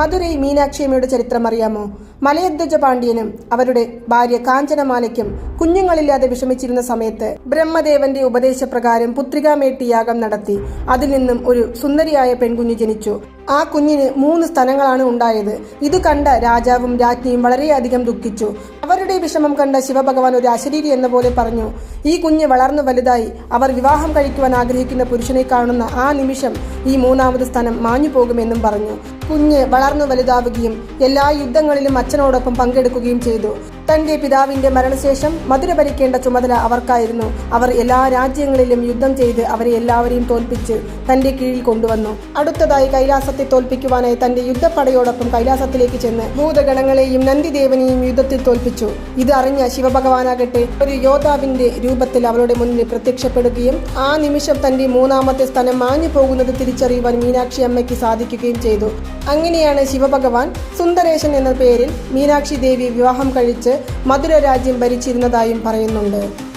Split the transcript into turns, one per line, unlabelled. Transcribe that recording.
മധുരൈ മീനാക്ഷിയമ്മയുടെ ചരിത്രം അറിയാമോ? മലയധ്വജ പാണ്ഡ്യനും അവരുടെ ഭാര്യ കാഞ്ചനമാലയ്ക്കും കുഞ്ഞുങ്ങളില്ലാതെ വിഷമിച്ചിരുന്ന സമയത്ത് ബ്രഹ്മദേവന്റെ ഉപദേശപ്രകാരം പുത്രികാമേട്ടി യാഗം നടത്തി. അതിൽ നിന്നും ഒരു സുന്ദരിയായ പെൺകുഞ്ഞു ജനിച്ചു. ആ കുഞ്ഞിന് മൂന്ന് സ്ഥലങ്ങളാണ് ഉണ്ടായത്. ഇത് കണ്ട രാജാവും രാജ്ഞിയും വളരെയധികം ദുഃഖിച്ചു. അവരുടെ വിഷമം കണ്ട ശിവഭഗവാൻ ഒരു അശരീരി എന്ന പോലെ പറഞ്ഞു ഈ കുഞ്ഞ് വളർന്നു വലുതായി. അവർ വിവാഹം കഴിക്കുവാൻ ആഗ്രഹിക്കുന്ന പുരുഷനെ കാണുന്ന ആ നിമിഷം ഈ മൂന്നാമത് സ്ഥാനം മാഞ്ഞു പോകുമെന്നും പറഞ്ഞു. കുഞ്ഞ് വളർന്നു വലുതാവുകയും എല്ലാ യുദ്ധങ്ങളിലും അച്ഛനോടൊപ്പം പങ്കെടുക്കുകയും ചെയ്തു. തന്റെ പിതാവിന്റെ മരണശേഷം മധുര ഭരിക്കേണ്ട ചുമതല അവർക്കായിരുന്നു. അവർ എല്ലാ രാജ്യങ്ങളിലും യുദ്ധം ചെയ്ത് അവരെ എല്ലാവരെയും തോൽപ്പിച്ച് തന്റെ കീഴിൽ കൊണ്ടുവന്നു. അടുത്തതായി കൈലാസത്തെ തോൽപ്പിക്കുവാനായി തന്റെ യുദ്ധപ്പടയോടൊപ്പം കൈലാസത്തിലേക്ക് ചെന്ന് ഭൂതഗണങ്ങളെയും നന്ദിദേവനെയും യുദ്ധത്തിൽ തോൽപ്പിച്ചു. ഇത് അറിഞ്ഞ ശിവഭഗവാനാകട്ടെ ഒരു യോദ്ധാവിന്റെ രൂപത്തിൽ അവളുടെ മുന്നിൽ പ്രത്യക്ഷപ്പെടുകയും ആ നിമിഷം തന്റെ മൂന്നാമത്തെ സ്ഥലം മാഞ്ഞു പോകുന്നത് തിരിച്ചറിയുവാൻ മീനാക്ഷി അമ്മയ്ക്ക് സാധിക്കുകയും ചെയ്തു. അങ്ങനെയാണ് ശിവഭഗവാൻ സുന്ദരേശൻ എന്ന പേരിൽ മീനാക്ഷി ദേവി വിവാഹം കഴിച്ച് മധുര രാജ്യം ഭരിച്ചിരുന്നതായും പറയുന്നുണ്ട്.